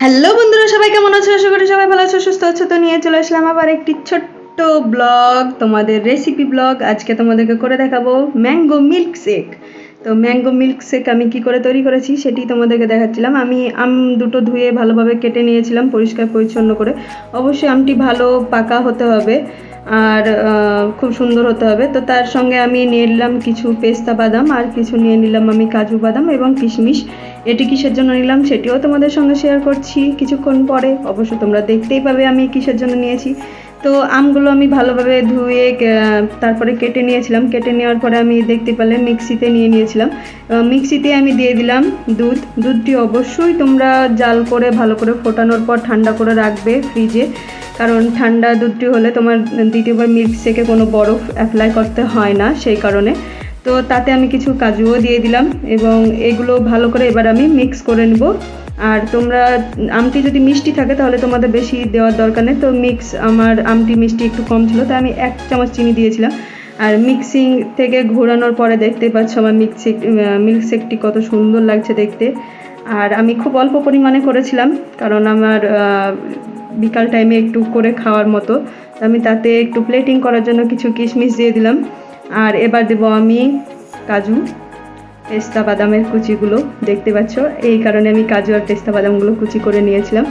Hello বন্ধুরা, সবাই কেমন আছো? আশা করি সবাই ভালো আছো, সুস্থ আছো। তো নিয়ে চলে আসলাম আবার একটি ছোট্ট ব্লগ তোমাদের রেসিপি ব্লগ আজকে তোমাদেরকে করে দেখাবো ম্যাঙ্গো মিল্ক শেক তো ম্যাঙ্গো মিল্ক শেক আমি কি করে তৈরি করেছি সেটি তোমাদেরকে দেখাচ্ছিলাম। আমি আম দুটো ধুয়ে ভালোভাবে কেটে নিয়েছিলাম, পরিষ্কার পরিচ্ছন্ন করে। অবশ্যই আমটি ভালো পাকা হতে হবে আর খুব সুন্দর হতে হবে। তো তার সঙ্গে আমি নিয়ে নিলাম কিছু পেস্তা বাদাম আর কিছু নিয়ে নিলাম আমি কাজু বাদাম এবং কিশমিশ। এটি কিসের জন্য নিলাম সেটিও তোমাদের সঙ্গে শেয়ার করছি কিছুক্ষণ পরে। অবশ্য তোমরা দেখতেই পাবে আমি কিসের জন্য নিয়েছি। তো আমগুলো আমি ভালোভাবে ধুয়ে তারপরে কেটে নিয়েছিলাম। কেটে নেওয়ার পরে আমি দেখতে পেলে মিক্সিতে নিয়ে নিয়েছিলাম। মিক্সিতে আমি দিয়ে দিলাম দুধ। দুধটি অবশ্যই তোমরা জাল করে, ভালো করে ফোটানোর পর ঠান্ডা করে রাখবে ফ্রিজে কারণ ঠান্ডা দুধটি হলে তোমার দ্বিতীয়বার মিল্ক শেকে কোনো বরফ অ্যাপ্লাই করতে হয় না, সেই কারণে। তো তাতে আমি কিছু কাজুও দিয়ে দিলাম এবং এগুলো ভালো করে এবার আমি মিক্স করে নেব। আর তোমরা আমটি যদি মিষ্টি থাকে তাহলে তোমাদের বেশি দেওয়ার দরকার নেই। তো মিক্স আমার আমটি মিষ্টি একটু কম ছিল, তাই আমি এক চামচ চিনি দিয়েছিলাম। আর মিক্সিং থেকে ঘোরানোর পরে দেখতে পাচ্ছ আমার মিক্সি মিল্ক শেকটি কত সুন্দর লাগছে দেখতে। আর আমি খুব অল্প পরিমাণে করেছিলাম, কারণ আমার বিকাল টাইমে একটু করে খাওয়ার মতো। আমি তাতে একটু প্লেটিং করার জন্য কিছু কিশমিশ দিয়ে দিলাম। আর এবার দেব আমি কাজু, পেস্তা বাদামের কুচিগুলো। দেখতে পাচ্ছ? এই কারণে আমি কাজু আর পেস্তা বাদামগুলো কুচি করে নিয়েছিলাম।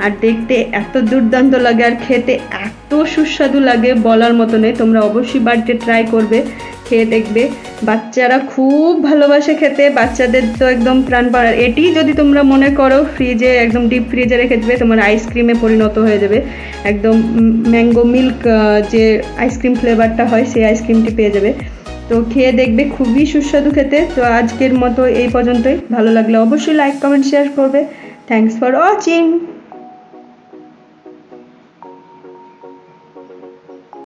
আর দেখতে এত দুর্দান্ত লাগে আর খেতে এত সুস্বাদু লাগে বলার মতো নেই। তোমরা অবশ্যই বাড়িতে ট্রাই করবে। খেয়ে দেখবে। বাচ্চারা খুব ভালোবাসে খেতে, বাচ্চাদের তো একদম প্রাণ পাড়ার এটি যদি তোমরা মনে করো ফ্রিজে একদম ডিপ ফ্রিজে রেখে দেবে, তোমার আইসক্রিমে পরিণত হয়ে যাবে। একদম ম্যাঙ্গো মিল্ক যে আইসক্রিম ফ্লেভারটা হয়, সেই আইসক্রিমটি পেয়ে যাবে। তো খেয়ে দেখবে, খুবই সুস্বাদু খেতে। তো আজকের মতো এই পর্যন্তই। ভালো লাগলে অবশ্যই লাইক কমেন্ট শেয়ার করবে। Thanks for watching